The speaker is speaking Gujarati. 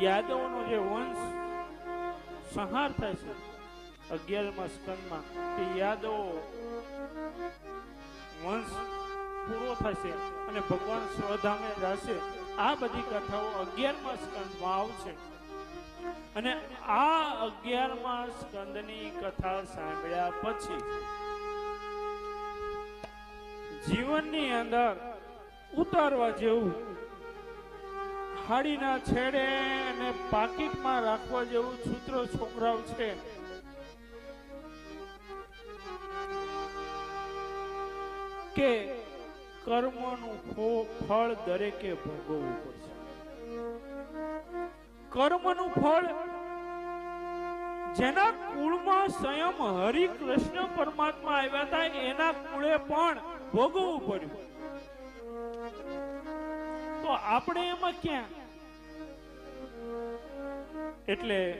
યાદવનો જે વંશ સંહાર થાય છે અગિયારમા સ્કંદમાં, તે યાદવો વંશ પૂરો થશે અને ભગવાન સ્વધામે રહેશે. આ બધી કથાઓ અગિયારમા સ્કંદમાં આવશે. અને આ અગિયારમા સ્કંદની કથા સાંભળ્યા પછી જીવનની અંદર ઉતારવા જેવું હાડીના છેડે અને પાકીટમાં રાખવા જેવું સૂત્ર છોકરાઓ છે. કે કર્મનું ફળ દરેકે ભોગવવું પડશે. કર્મનું ફળ જેના કુળમાં સ્વયં હરિ કૃષ્ણ પરમાત્મા આવ્યા હતા, એના કુળે પણ ભોગવવું પડ્યું. તો આપણે એમાં ક્યાં? એટલે